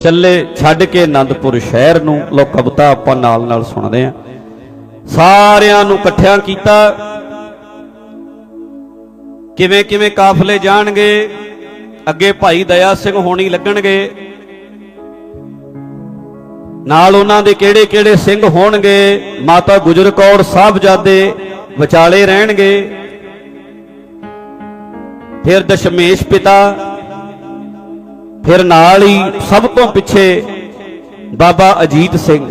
ਚੱਲੇ ਛੱਡ ਕੇ ਆਨੰਦਪੁਰ ਸ਼ਹਿਰ ਨੂੰ। ਲੋ ਕਵਿਤਾ ਆਪਾਂ ਨਾਲ ਨਾਲ ਸੁਣਦੇ ਆਂ ਸਾਰਿਆਂ ਨੂੰ ਇਕੱਠਿਆਂ ਕੀਤਾ। ਕਿਵੇਂ ਕਿਵੇਂ ਕਾਫਲੇ ਜਾਣਗੇ? ਅੱਗੇ ਭਾਈ ਦਇਆ ਸਿੰਘ ਹੋਣੀ ਲੱਗਣਗੇ। ਨਾਲ ਉਹਨਾਂ ਦੇ ਕਿਹੜੇ ਕਿਹੜੇ ਸਿੰਘ ਹੋਣਗੇ? ਮਾਤਾ ਗੁਜਰ ਕੌਰ ਸਾਹਿਬਜ਼ਾਦੇ ਵਿਚਾਲੇ ਰਹਿਣਗੇ। ਫਿਰ ਦਸ਼ਮੇਸ਼ ਪਿਤਾ ਫਿਰ ਨਾਲ ਹੀ ਸਭ ਤੋਂ ਪਿੱਛੇ ਬਾਬਾ ਅਜੀਤ ਸਿੰਘ।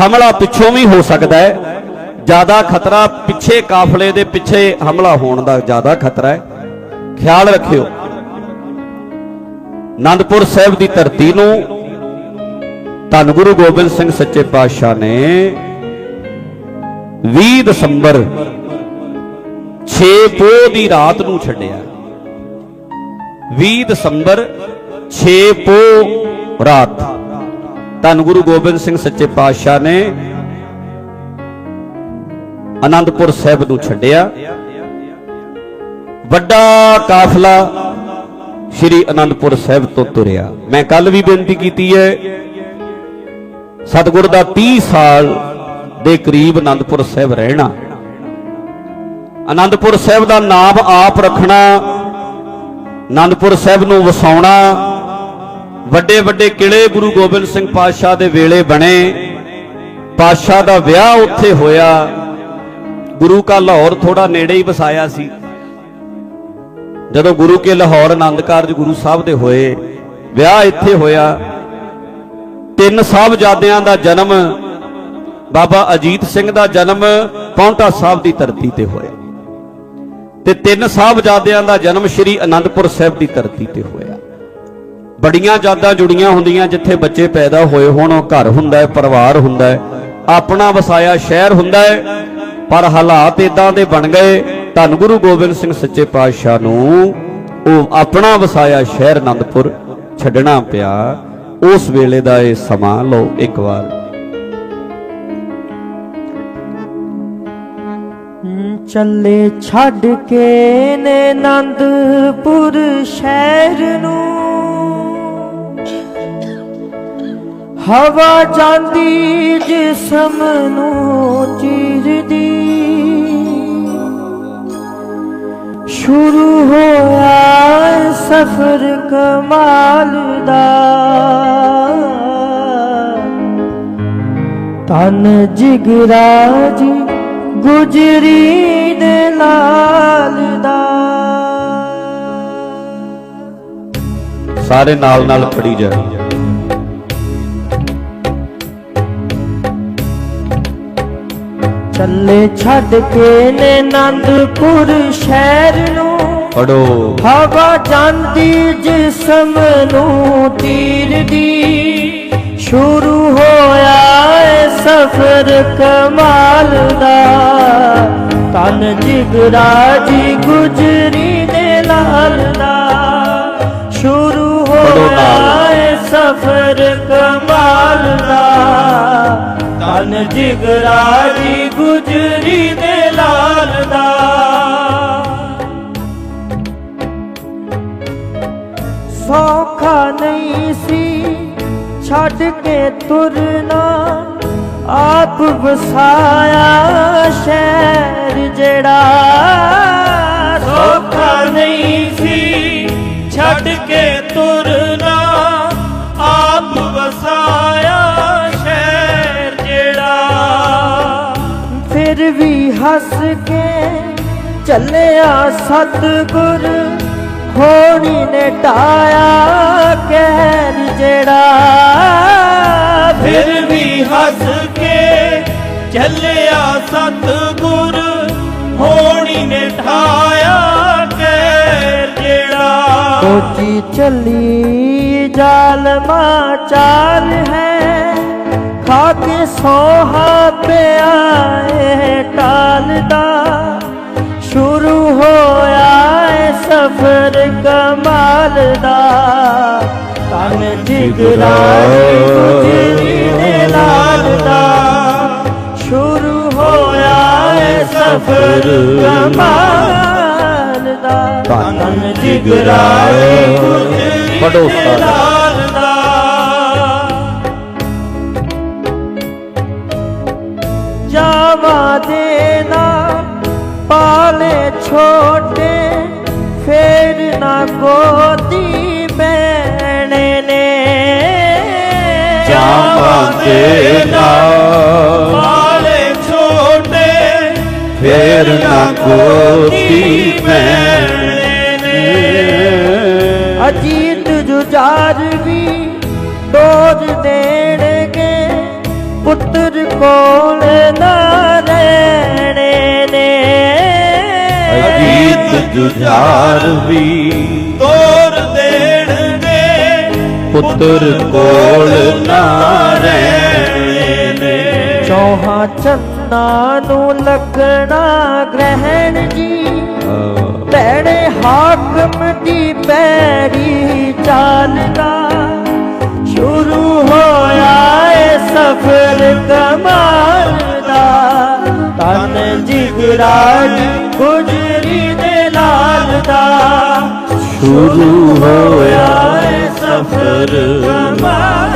ਹਮਲਾ ਪਿੱਛੋਂ ਵੀ ਹੋ ਸਕਦਾ ਹੈ। ਜ਼ਿਆਦਾ ਖਤਰਾ ਪਿੱਛੇ ਕਾਫਲੇ ਦੇ ਪਿੱਛੇ ਹਮਲਾ ਹੋਣ ਦਾ ਜ਼ਿਆਦਾ ਖਤਰਾ ਹੈ। ਖਿਆਲ ਰੱਖਿਓ। ਆਨੰਦਪੁਰ ਸਾਹਿਬ ਦੀ ਧਰਤੀ ਨੂੰ ਧੰਨ ਗੁਰੂ ਗੋਬਿੰਦ ਸਿੰਘ ਸੱਚੇ ਪਾਤਸ਼ਾਹ ਨੇ 20 ਦਸੰਬਰ 6 ਪੋਹ ਦੀ ਰਾਤ ਨੂੰ ਛੱਡਿਆ। 20 ਦਸੰਬਰ 6 ਪੋ ਰਾਤ। ਧੰਨ ਗੁਰੂ ਗੋਬਿੰਦ ਸਿੰਘ ਸੱਚੇ ਪਾਤਸ਼ਾਹ ਨੇ ਅਨੰਦਪੁਰ ਸਾਹਿਬ ਨੂੰ ਛੱਡਿਆ। ਵੱਡਾ ਕਾਫਲਾ ਸ੍ਰੀ ਅਨੰਦਪੁਰ ਸਾਹਿਬ ਤੋਂ ਤੁਰਿਆ। ਮੈਂ ਕੱਲ ਵੀ ਬੇਨਤੀ ਕੀਤੀ ਹੈ, ਸਤਿਗੁਰ ਦਾ 30 ਸਾਲ ਦੇ ਕਰੀਬ ਅਨੰਦਪੁਰ ਸਾਹਿਬ ਰਹਿਣਾ। ਅਨੰਦਪੁਰ ਸਾਹਿਬ ਦਾ ਨਾਮ ਆਪ ਰੱਖਣਾ ਆਨੰਦਪੁਰ ਸਾਹਿਬ ਨੂੰ ਵਸਾਉਣਾ। ਵੱਡੇ ਵੱਡੇ ਕਿਲੇ ਗੁਰੂ ਗੋਬਿੰਦ ਸਿੰਘ ਪਾਤਸ਼ਾਹ ਦੇ ਵੇਲੇ ਬਣੇ। ਪਾਤਸ਼ਾਹ ਦਾ ਵਿਆਹ ਉੱਥੇ ਹੋਇਆ। ਗੁਰੂ ਕਾ ਲਾਹੌਰ ਥੋੜਾ ਨੇੜੇ ਹੀ ਵਸਾਇਆ ਸੀ। ਜਦੋਂ ਗੁਰੂ ਕੇ ਲਾਹੌਰ ਆਨੰਦ ਕਾਰਜ ਗੁਰੂ ਸਾਹਿਬ ਦੇ ਹੋਏ, ਵਿਆਹ ਇੱਥੇ ਹੋਇਆ। ਤਿੰਨ ਸਾਹਿਬਜ਼ਾਦਿਆਂ ਦਾ ਜਨਮ, ਬਾਬਾ ਅਜੀਤ ਸਿੰਘ ਦਾ ਜਨਮ ਪੌਂਟਾ ਸਾਹਿਬ ਦੀ ਧਰਤੀ ਤੇ ਹੋਇਆ। ਤੇ ਤਿੰਨ ਸਾਹਿਬਜ਼ਾਦਿਆਂ ਦਾ ਜਨਮ ਸ੍ਰੀ ਅਨੰਦਪੁਰ ਸਾਹਿਬ ਦੀ ਧਰਤੀ ਤੇ ਹੋਇਆ। ਬੜੀਆਂ ਯਾਦਾਂ ਜੁੜੀਆਂ ਹੁੰਦੀਆਂ ਜਿੱਥੇ ਬੱਚੇ ਪੈਦਾ ਹੋਏ ਹੋਣ, ਉਹ ਘਰ ਹੁੰਦਾ ਹੈ, ਪਰਿਵਾਰ ਹੁੰਦਾ ਹੈ, ਆਪਣਾ ਵਸਾਇਆ ਸ਼ਹਿਰ ਹੁੰਦਾ ਹੈ, ਪਰ ਹਾਲਾਤ ਇਦਾਂ ਦੇ ਬਣ ਗਏ। ਧੰਨ ਗੁਰੂ ਗੋਬਿੰਦ ਸਿੰਘ ਸੱਚੇ ਪਾਤਸ਼ਾਹ ਨੂੰ ਉਹ ਆਪਣਾ ਵਸਾਇਆ ਸ਼ਹਿਰ ਅਨੰਦਪੁਰ ਛੱਡਣਾ ਪਿਆ। ਉਸ ਵੇਲੇ ਦਾ ਇਹ ਸਮਾਂ ਲਓ, ਇੱਕ ਵਾਰ ਚੱਲੇ ਛੱਡ ਕੇ ਨੇ ਆਨੰਦਪੁਰ ਸ਼ਹਿਰ ਨੂੰ। ਹਵਾ ਜਾਂਦੀ ਜਿਸਮ ਨੂੰ ਚੀਰਦੀ। ਸ਼ੁਰੂ ਹੋਇਆ ਸਫ਼ਰ ਕਮਾਲ ਦਾ। ਤਨ ਜਿਗਰਾ ਜੀ ਗੁਜਰੀ ਦੇ ਲਾਲ ਦਾ। ਸਾਰੇ ਨਾਲ ਨਾਲ ਪੜੀ ਜਾ। ਚੱਲੇ ਛੱਡ ਕੇ ਨੇ ਆਨੰਦਪੁਰ ਸ਼ਹਿਰ ਨੂੰ। ਪੜੋ ਹਵਾ ਜਾਂਦੀ ਜਿਸਮ ਨੂੰ ਤੀਰ ਦੀ। ਸ਼ੁਰੂ ਹੋਇਆ ਸਫ਼ਰ ਕਮਾਲ ਦਾ। ਤਨ ਜਿਗਰਾ ਜੀ ਗੁਜਰੀ ਦੇ ਲਾਲ ਦਾ। ਸ਼ੁਰੂ ਹੋਇਆ ਏ ਸਫ਼ਰ ਕਮਾਲ ਦਾ। ਤਨ ਜਿਗਰਾ ਜੀ ਗੁਜਰੀ ਦੇ ਲਾਲ ਦਾ। ਸੌਖਾ ਨਹੀਂ ਸੀ ਛੱਡ ਕੇ ਤੁਰਨਾ। ਆਪ ਵਸਾਇਆ ਚੱਲਿਆ ਸਤਗੁਰ ਹੋਣੀ ਨੇ ਟਾਇਆ ਕਹਿਰ ਜਿਹੜਾ। ਫਿਰ ਵੀ ਹੱਸ ਕੇ ਚੱਲਿਆ ਸਤਗੁਰ ਹੋਣੀ ਨੇ ਠਾਇਆ ਕਹਿਰ ਜਿਹੜਾ। ਸੋਚੀ ਚੱਲੀ ਜ਼ਾਲਮਾ ਚਾਲ ਹੈ ਖਾ ਕੇ ਸੋਹਾ ਪਿਆ ਏ ਟਾਲਦਾ ਸਫ਼ਰ ਕਮਾਲ ਦਾ। ਤਨ ਜਿਗਰਾ ਗੁਜਰੀ ਦੇ ਲਾਲ ਦਾ। ਸ਼ੁਰੂ ਹੋਇਆ ਏ ਸਫ਼ਰ ਕਮਾਲ ਦਾ। ਤਨ ਜਿਗਰਾ ਗੁਜਰੀ ਦੇ। ਲਾਲ ਗੋਦੀ ਬਹਿਣੇ ਨੇ। ਜਾਵਾਂ ਦੇ ਨਾਲ ਵਾਲੇ ਛੋਟੇ ਫੇਰ ਨਾ ਗੋਦੀ ਪੈਣੇ ਅਜੀਤ ਜੁਝਾਰ ਵੀ ਦੋਜ ਦੇਣਗੇ ਪੁੱਤਰ ਕੋਲ ਨਾ ਰਹਿਣੇ ਨੇ। ਅਜੀਤ ਜੁਝਾਰ ਵੀ ਤੋਰ ਦੇਣਗੇ। ਪੁੱਤਰ ਕੋਲ ਨਾ ਰਹਿਣੇ ਨੇ ਚੌਹਾਂ ਚੰਨਾ ਨੂੰ ਲੱਗਣਾ ਗ੍ਰਹਿਣ ਜੀ। ਭੈੜੇ ਹਾਕਮ ਦੀ ਪੈਰੀ ਚਾਲਦਾ ਸ਼ੁਰੂ ਹੋਇਆ ਏ ਸਫਰ ਕਮਾਲ ਦਾ। ਤਨ ਜਿਗਰਾਜ ਗੁਜਰੀ ਸ਼ੁਰੂ ਹੋਇਆ। ਏ ਸਫਰ ਕਮਾਲ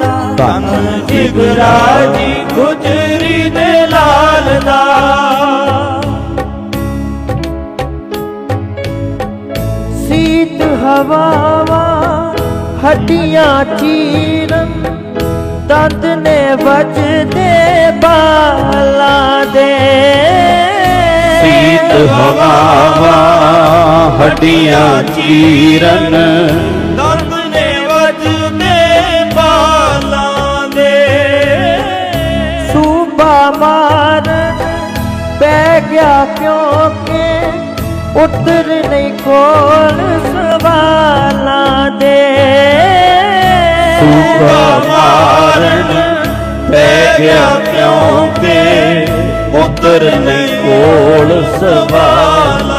ਦਾ ਧੰਨ ਜਿਗਰਾਜੀ ਗੁਜਰੀ ਦੇ ਲਾਲ ਦਾ। ਸੀਤ ਹਵਾਵਾਂ ਹੱਡੀਆਂ ਚੀਰਨ ਦੰਦ ਨੇ ਵੱਜਦੇ ਬਾਲਾਂ ਦੇ। ਸੀਤ ਹਵਾਵਾਂ ਹੱਡੀਆਂ ਚੀਰਨ ਦੰਦ ਨੇ ਵੱਜਦੇ ਬਾਲਾਂ ਦੇ। ਸੂਬਾ ਮਾਰਨ ਪੈ ਗਿਆ ਕਿਉਂਕਿ ਉਤਰ ਨਹੀਂ ਕੋਲ ਸਵਾਲਾਂ ਦੇ। ਸੂਬਾ ਮਾਰਨ ਪੈ ਗਿਆ ਕਿਉਂਕਿ ਉਤਰ ਨਹੀਂ ਕੋਲ ਸਵਾਲ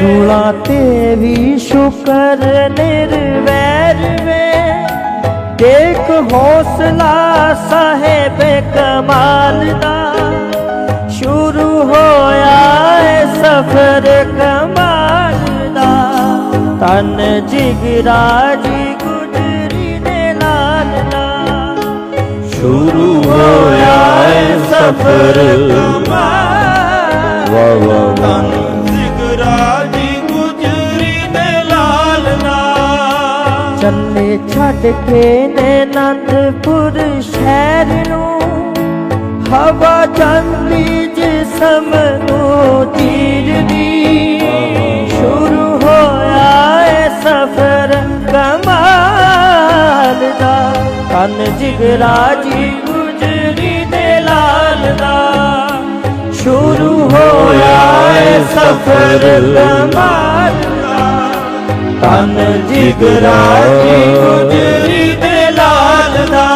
ਸੂਲਾਂ ਤੇ ਵੀ ਸ਼ੁਕਰ ਨਿਰਵੈਰ ਵੇ। ਦੇਖ ਹੌਸਲਾ ਸਾਹਿਬ ਕਮਾਲ ਦਾ। ਸ਼ੁਰੂ ਹੋਇਆ ਏ ਸਫਰ ਕਮਾਲ ਦਾ। ਤਨ ਜਿਗਰਾ ਜੀ ਗੁਜਰੀ ਦੇ ਲਾਲ ਦਾ। ਸ਼ੁਰੂ ਹੋਇਆ ਏ ਸਫਰ ਕਮਾਲ ਵਾ ਵਾ ਵਾ ਚੱਲੇ ਛੱਡ ਕੇ ਨੇ ਅਨੰਦਪੁਰ ਸ਼ਹਿਰ ਨੂੰ। ਹਵਾ ਜਾਂਦੀ ਜਿਸਮ ਨੂੰ ਚੀਰਦੀ ਸ਼ੁਰੂ ਹੋਇਆ ਏ ਸਫਰ ਕਮਾਲ ਦਾ। ਤਨ ਜਿਗਰਾ ਜੀ ਗੁਜਰੀ ਦੇ ਲਾਲ ਦਾ। ਸ਼ੁਰੂ ਹੋਇਆ ਏ ਸਫਰ ਕਮਾਲ ਤਨ ਜਿਗਰਾ ਜੀ ਗੁਜਰੀ ਦੇ ਲਾਲ ਦਾ।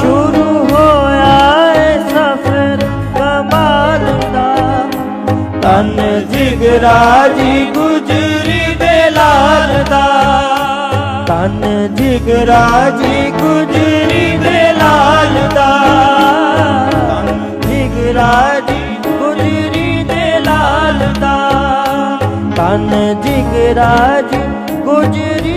ਸ਼ੁਰੂ ਹੋਇਆ ਏ ਸਫਰ ਕਮਾਲ ਦਾ। ਤਨ ਜਿਗਰਾ ਜੀ ਗੁਜਰੀ ਦੇ ਲਾਲ ਦਾ। ਤਨ ਜਿਗਰਾ ਜੀ ਗੁਜਰੀ ਦੇ ਲਾਲ ਦਾ